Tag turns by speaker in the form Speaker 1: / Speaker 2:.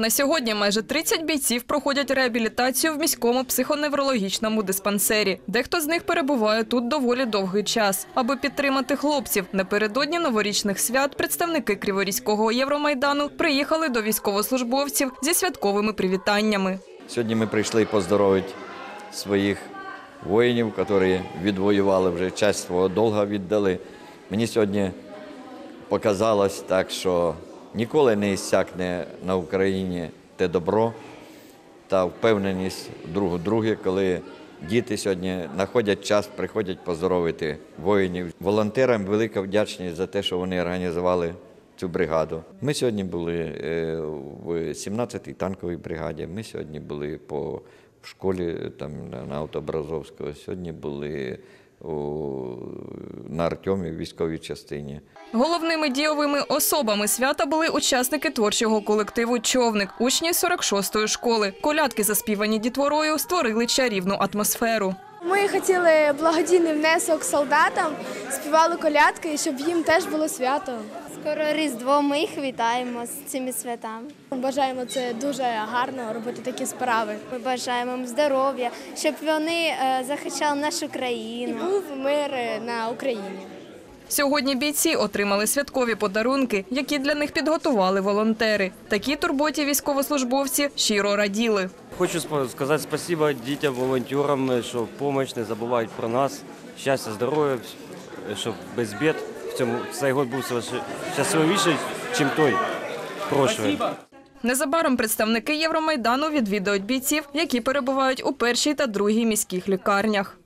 Speaker 1: На сьогодні майже 30 бійців проходять реабілітацію в міському психоневрологічному диспансері. Дехто з них перебуває тут доволі довгий час. Аби підтримати хлопців напередодні новорічних свят представники Криворізького Євромайдану приїхали до військовослужбовців зі святковими привітаннями.
Speaker 2: Сьогодні ми прийшли поздоровити своїх воїнів, які відвоювали вже часть свого долга віддали. Мені сьогодні показалось так, що ніколи не іссякне на Україні те добро та впевненість друг у друге, коли діти сьогодні знаходять час, приходять поздоровити воїнів. Волонтерам велика вдячність за те, що вони організували цю бригаду. Ми сьогодні були е, в 17-й танковій бригаді. Ми сьогодні були по в школі там на- Автобразовського. Сьогодні були у, на Артемі в військовій частині.
Speaker 1: Головними дійовими особами свята були учасники творчого колективу Човник, учні 46-ї школи. Колядки, заспівані дітворою, створили чарівну атмосферу.
Speaker 3: Ми хотіли благодійний внесок солдатам, співали колядки, щоб їм теж було свято.
Speaker 4: Скоро Різдво, ми їх вітаємо з цими святами.
Speaker 3: Бажаємо це дуже гарно робити такі справи.
Speaker 4: Ми бажаємо їм здоров'я, щоб вони е, захищали нашу
Speaker 3: І
Speaker 4: країну.
Speaker 3: був мир е, на Україні.
Speaker 1: Сьогодні бійці отримали святкові подарунки, які для них підготували волонтери. Такій турботі військовослужбовці щиро раділи.
Speaker 5: Хочу сказати спасибо дітям, волонтерам, що допомогу не забувають про нас. Щастя, здоров'я, щоб без бід цьому цей год був щасливіший, ніж той прошлий.
Speaker 1: Незабаром представники Євромайдану відвідають бійців, які перебувають у першій та другій міських лікарнях.